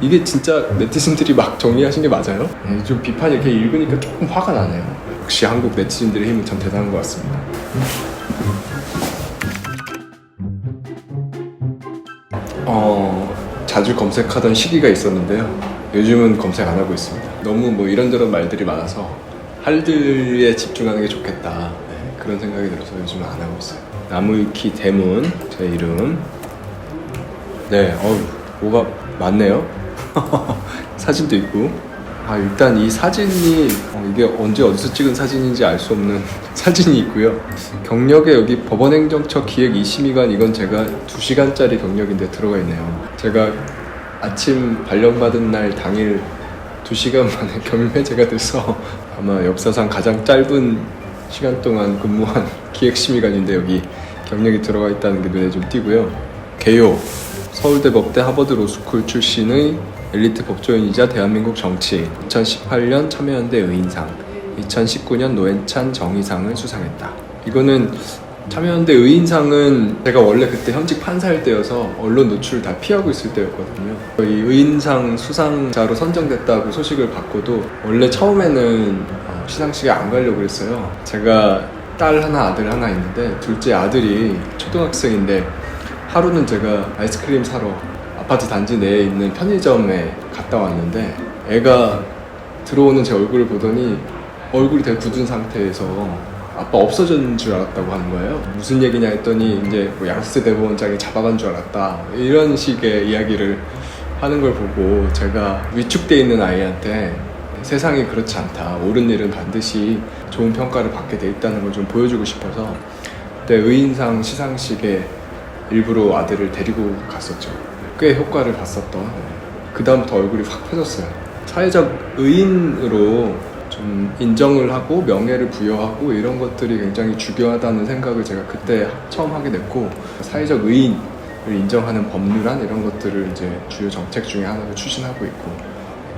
이게 진짜 네티즌들이 막 정리하신 게 맞아요? 네, 좀 비판이 이렇게 읽으니까 조금 화가 나네요. 역시 한국 네티즌들의 힘은 참 대단한 것 같습니다. 어, 자주 검색하던 시기가 있었는데요. 요즘은 검색 안 하고 있습니다. 너무 뭐 이런저런 말들이 많아서 할들에 집중하는 게 좋겠다. 네, 그런 생각이 들어서 요즘은 안 하고 있어요. 나무위키 대문, 제 이름. 네, 어우, 뭐가 많네요. 사진도 있고. 아, 일단 이 사진이, 어, 이게 언제 어디서 찍은 사진인지 알 수 없는 사진이 있고요. 경력에 여기 법원행정처 기획 2심의관 이건 제가 2시간짜리 경력인데 들어가 있네요. 제가 아침 발령받은 날 당일 2시간 만에 겸임해제가 돼서 아마 역사상 가장 짧은 시간 동안 근무한 기획심의관인데 여기 경력이 들어가 있다는 게 눈에 좀 띄고요. 개요 서울대 법대 하버드 로스쿨 출신의 엘리트 법조인이자 대한민국 정치 2018년 참여연대 의인상 2019년 노회찬 정의상을 수상했다. 이거는 참여연대 의인상은 제가 원래 그때 현직 판사일 때여서 언론 노출을 다 피하고 있을 때였거든요. 이 의인상 수상자로 선정됐다고 소식을 받고도 원래 처음에는 어, 시상식에 안 가려고 그랬어요. 제가 딸 하나 아들 하나 있는데 둘째 아들이 초등학생인데 하루는 제가 아이스크림 사러 아파트 단지 내에 있는 편의점에 갔다 왔는데 애가 들어오는 제 얼굴을 보더니 얼굴이 되게 굳은 상태에서 아빠 없어진 줄 알았다고 하는 거예요. 무슨 얘기냐 했더니 이제 뭐 양수세 대법원장이 잡아간 줄 알았다. 이런 식의 이야기를 하는 걸 보고 제가 위축돼 있는 아이한테 세상이 그렇지 않다. 옳은 일은 반드시 좋은 평가를 받게 돼 있다는 걸 좀 보여주고 싶어서 그때 의인상 시상식에 일부러 아들을 데리고 갔었죠. 꽤 효과를 봤었던. 그 다음부터 얼굴이 확 펴졌어요. 사회적 의인으로 좀 인정을 하고 명예를 부여하고 이런 것들이 굉장히 중요하다는 생각을 제가 그때 처음 하게 됐고 사회적 의인을 인정하는 법률안 이런 것들을 이제 주요 정책 중에 하나로 추진하고 있고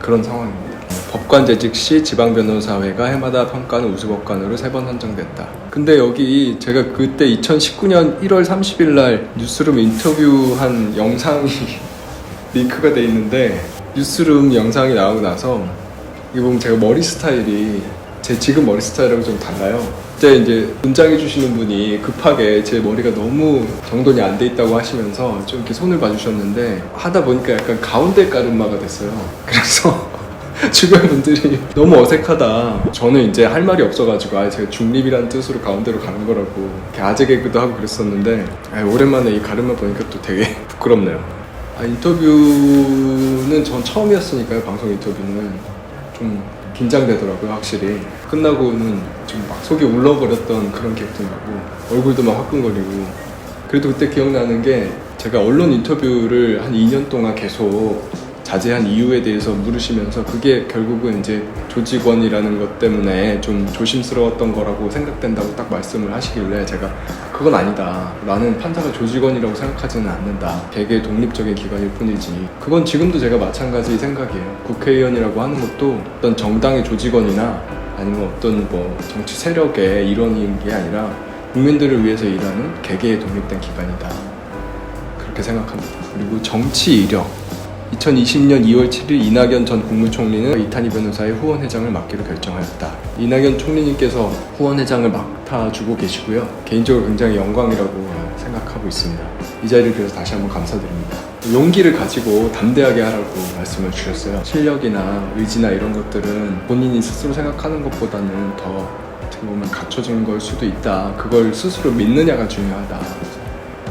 그런 상황입니다. 법관 재직 시 지방변호사회가 해마다 평가하는 우수법관으로 세 번 선정됐다. 근데 여기 제가 그때 2019년 1월 30일 날 뉴스룸 인터뷰한 영상이 링크가 돼 있는데 뉴스룸 영상이 나오고 나서 이거 보면 제가 머리 스타일이 제 지금 머리 스타일하고 좀 달라요. 그때 이제 분장해 주시는 분이 급하게 제 머리가 너무 정돈이 안 돼 있다고 하시면서 좀 이렇게 손을 봐주셨는데 하다 보니까 약간 가운데 가르마가 됐어요. 그래서 주변 분들이 너무 어색하다. 저는 이제 할 말이 없어가지고 아 제가 중립이라는 뜻으로 가운데로 가는 거라고 아재 개그도 하고 그랬었는데 아, 오랜만에 이 가르마 보니까 또 되게 부끄럽네요. 아, 인터뷰는 전 처음이었으니까요 방송 인터뷰는 좀 긴장되더라고요 확실히 끝나고는 좀 막 속이 울렁거렸던 그런 기억도 나고 얼굴도 막 화끈거리고 그래도 그때 기억나는 게 제가 언론 인터뷰를 한 2년 동안 계속 자제한 이유에 대해서 물으시면서 그게 결국은 이제 조직원이라는 것 때문에 좀 조심스러웠던 거라고 생각된다고 딱 말씀을 하시길래 제가 그건 아니다. 나는 판사가 조직원이라고 생각하지는 않는다. 개개의 독립적인 기관일 뿐이지. 그건 지금도 제가 마찬가지 생각이에요. 국회의원이라고 하는 것도 어떤 정당의 조직원이나 아니면 어떤 뭐 정치 세력의 일원인 게 아니라 국민들을 위해서 일하는 개개의 독립된 기관이다. 그렇게 생각합니다. 그리고 정치 이력. 2020년 2월 7일 이낙연 전 국무총리는 이탄희 변호사의 후원회장을 맡기로 결정하였다. 이낙연 총리님께서 후원회장을 맡아주고 계시고요. 개인적으로 굉장히 영광이라고 생각하고 있습니다. 이 자리를 빌어서 다시 한번 감사드립니다. 용기를 가지고 담대하게 하라고 말씀을 주셨어요. 실력이나 의지나 이런 것들은 본인이 스스로 생각하는 것보다는 더 어떻게 보면 갖춰진 걸 수도 있다. 그걸 스스로 믿느냐가 중요하다.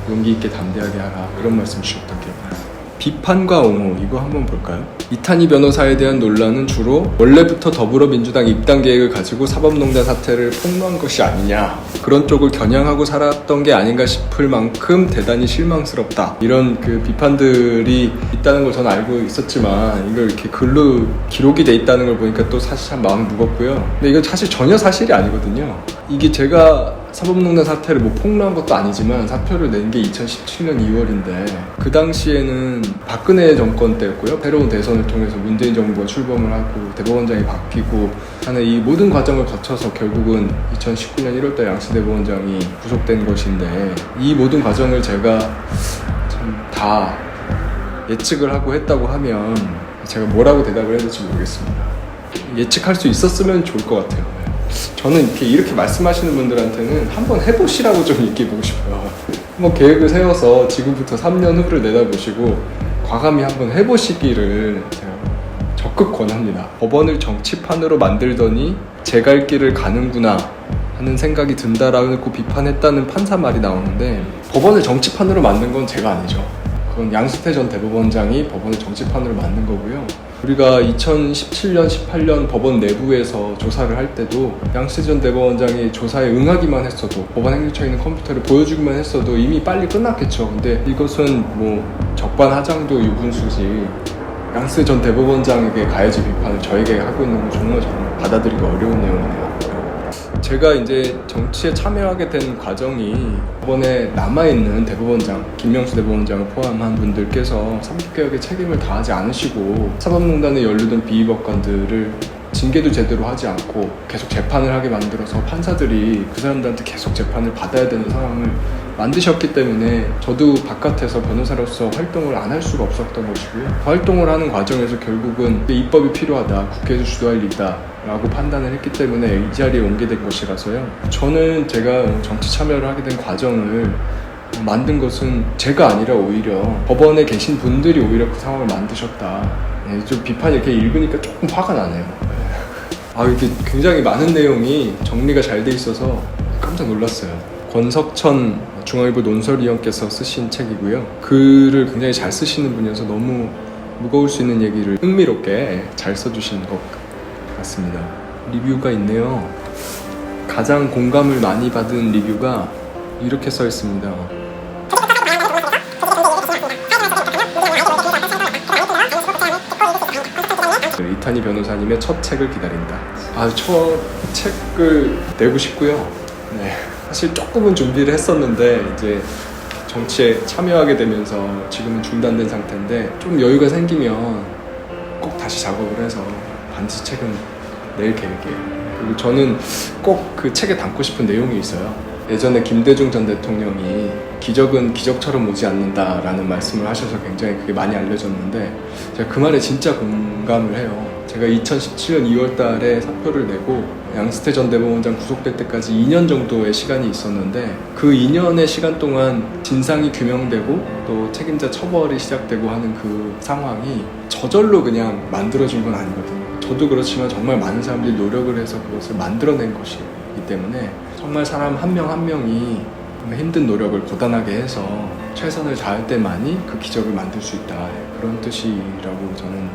용기 있게 담대하게 하라. 그런 말씀 주셨던 기억이 나요. 비판과 옹호 이거 한번 볼까요? 이탄희 변호사에 대한 논란은 주로 원래부터 더불어민주당 입당 계획을 가지고 사법농단 사태를 폭로한 것이 아니냐 그런 쪽을 겨냥하고 살았던 게 아닌가 싶을 만큼 대단히 실망스럽다. 이런 그 비판들이 있다는 걸 저는 알고 있었지만 이걸 이렇게 글로 기록이 돼 있다는 걸 보니까 또 사실 참 마음이 무겁고요. 근데 이건 사실 전혀 사실이 아니거든요. 이게 제가 사법농단 사태를 뭐 폭로한 것도 아니지만 사표를 낸 게 2017년 2월인데 그 당시에는 박근혜 정권 때였고요. 새로운 대선을 통해서 문재인 정부가 출범을 하고 대법원장이 바뀌고 하는 이 모든 과정을 거쳐서 결국은 2019년 1월달 양씨 대법원장이 구속된 것인데 이 모든 과정을 제가 참 다 예측을 하고 했다고 하면 제가 뭐라고 대답을 해야 될지 모르겠습니다. 예측할 수 있었으면 좋을 것 같아요. 네. 저는 이렇게, 이렇게 말씀하시는 분들한테는 한번 해보시라고 좀 얘기해보고 싶어요. 한번 계획을 세워서 지금부터 3년 후를 내다보시고 과감히 한번 해보시기를 제가 적극 권합니다. 법원을 정치판으로 만들더니 제 갈 길을 가는구나 하는 생각이 든다라고 비판했다는 판사 말이 나오는데 법원을 정치판으로 만든 건 제가 아니죠. 그건 양수태 전 대법원장이 법원을 정치판으로 만든 거고요. 우리가 2017년, 18년 법원 내부에서 조사를 할 때도 양수태 전 대법원장이 조사에 응하기만 했어도 법원 행정처에 있는 컴퓨터를 보여주기만 했어도 이미 빨리 끝났겠죠. 근데 이것은 뭐 적반하장도 유분수지 양스 전 대법원장에게 가해질 비판을 저에게 하고 있는 건 정말 정말 받아들이기 어려운 내용이네요. 제가 이제 정치에 참여하게 된 과정이 이번에 남아있는 대법원장, 김명수 대법원장을 포함한 분들께서 삼국개혁에 책임을 다하지 않으시고 사법농단에 연루된 비위법관들을 징계도 제대로 하지 않고 계속 재판을 하게 만들어서 판사들이 그 사람들한테 계속 재판을 받아야 되는 상황을 만드셨기 때문에 저도 바깥에서 변호사로서 활동을 안 할 수가 없었던 것이고요. 그 활동을 하는 과정에서 결국은 입법이 필요하다, 국회에서 주도할 일이다 라고 판단을 했기 때문에 이 자리에 오게 된 것이라서요. 저는 제가 정치 참여를 하게 된 과정을 만든 것은 제가 아니라 오히려 법원에 계신 분들이 오히려 그 상황을 만드셨다. 네, 좀 비판이 이렇게 읽으니까 조금 화가 나네요. 네. 아 이게 굉장히 많은 내용이 정리가 잘 돼 있어서 깜짝 놀랐어요. 권석천 중앙일보 논설위원께서 쓰신 책이고요. 글을 굉장히 잘 쓰시는 분이어서 너무 무거울 수 있는 얘기를 흥미롭게 잘 써주신 것 같 습니다. 리뷰가 있네요. 가장 공감을 많이 받은 리뷰가 이렇게 써 있습니다. 이탄희 변호사님의 첫 책을 기다린다. 아, 첫 책을 내고 싶고요. 네. 사실 조금은 준비를 했었는데 이제 정치에 참여하게 되면서 지금은 중단된 상태인데 좀 여유가 생기면 꼭 다시 작업을 해서 반드시 책은 낼 계획이에요. 그리고 저는 꼭 그 책에 담고 싶은 내용이 있어요. 예전에 김대중 전 대통령이 기적은 기적처럼 오지 않는다라는 말씀을 하셔서 굉장히 그게 많이 알려졌는데 제가 그 말에 진짜 공감을 해요. 제가 2017년 2월 달에 사표를 내고 양스태 전 대법원장 구속될 때까지 2년 정도의 시간이 있었는데 그 2년의 시간 동안 진상이 규명되고 또 책임자 처벌이 시작되고 하는 그 상황이 저절로 그냥 만들어진 건 아니거든요. 저도 그렇지만 정말 많은 사람들이 노력을 해서 그것을 만들어낸 것이기 때문에 정말 사람 한명한 명이 힘든 노력을 고단하게 해서 최선을 다할 때만이 그 기적을 만들 수 있다 그런 뜻이라고 저는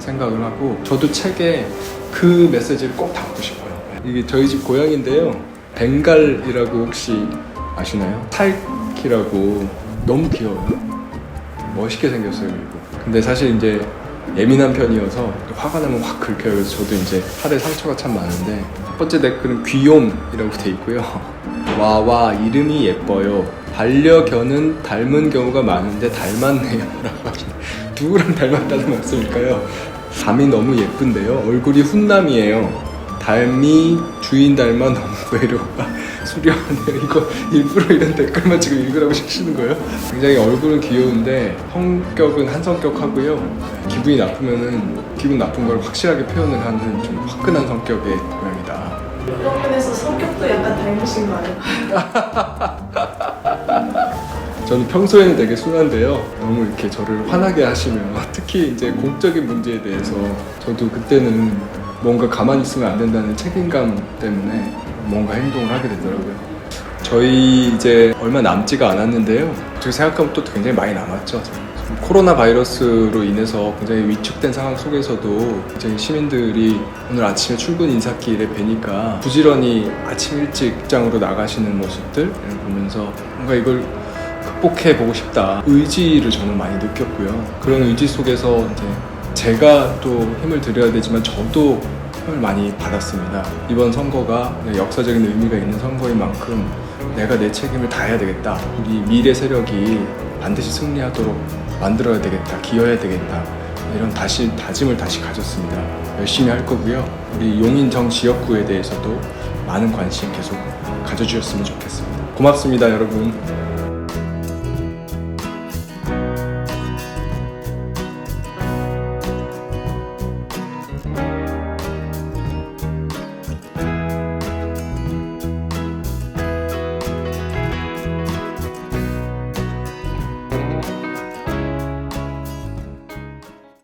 생각을 하고 저도 책에 그 메시지를 꼭 담고 싶어요. 이게 저희 집 고양인데요. 벵갈이라고 혹시 아시나요? 탈키라고 너무 귀여워요. 멋있게 생겼어요. 그리고 근데 사실 이제 예민한 편이어서 화가 나면 확 긁혀요. 그래서 저도 이제 팔에 상처가 참 많은데 첫 번째 댓글은 귀욤이라고 돼 있고요. 와와 이름이 예뻐요. 반려견은 닮은 경우가 많은데 닮았네요. 누구랑 닮았다는 말씀일까요? 감이 너무 예쁜데요. 얼굴이 훈남이에요. 닮이 주인 닮아 너무 외로워. 수려하네요. 이거 일부러 이런 댓글만 지금 읽으라고 시키는 거예요? 굉장히 얼굴은 귀여운데 성격은 한성격하고요. 기분이 나쁘면은 기분 나쁜 걸 확실하게 표현을 하는 좀 화끈한 성격의 고양이다. 그런 면에서 성격도 약간 닮으신 거 아니에요? 저는 평소에는 되게 순한데요. 너무 이렇게 저를 화나게 하시면 특히 이제 공적인 문제에 대해서 저도 그때는 뭔가 가만히 있으면 안 된다는 책임감 때문에 뭔가 행동을 하게 되더라고요. 저희 이제 얼마 남지가 않았는데요. 어떻게 생각하면 또 굉장히 많이 남았죠. 코로나 바이러스로 인해서 굉장히 위축된 상황 속에서도 굉장히 시민들이 오늘 아침에 출근 인사길에 뵈니까 부지런히 아침 일찍 직장으로 나가시는 모습들 보면서 뭔가 이걸 극복해 보고 싶다 의지를 저는 많이 느꼈고요. 그런 의지 속에서 이제 제가 또 힘을 들여야 되지만 저도 힘을 많이 받았습니다. 이번 선거가 역사적인 의미가 있는 선거인 만큼 내가 내 책임을 다해야 되겠다. 우리 미래 세력이 반드시 승리하도록 만들어야 되겠다. 기여해야 되겠다. 이런 다시 다짐을 다시 가졌습니다. 열심히 할 거고요. 우리 용인정 지역구에 대해서도 많은 관심 계속 가져주셨으면 좋겠습니다. 고맙습니다, 여러분.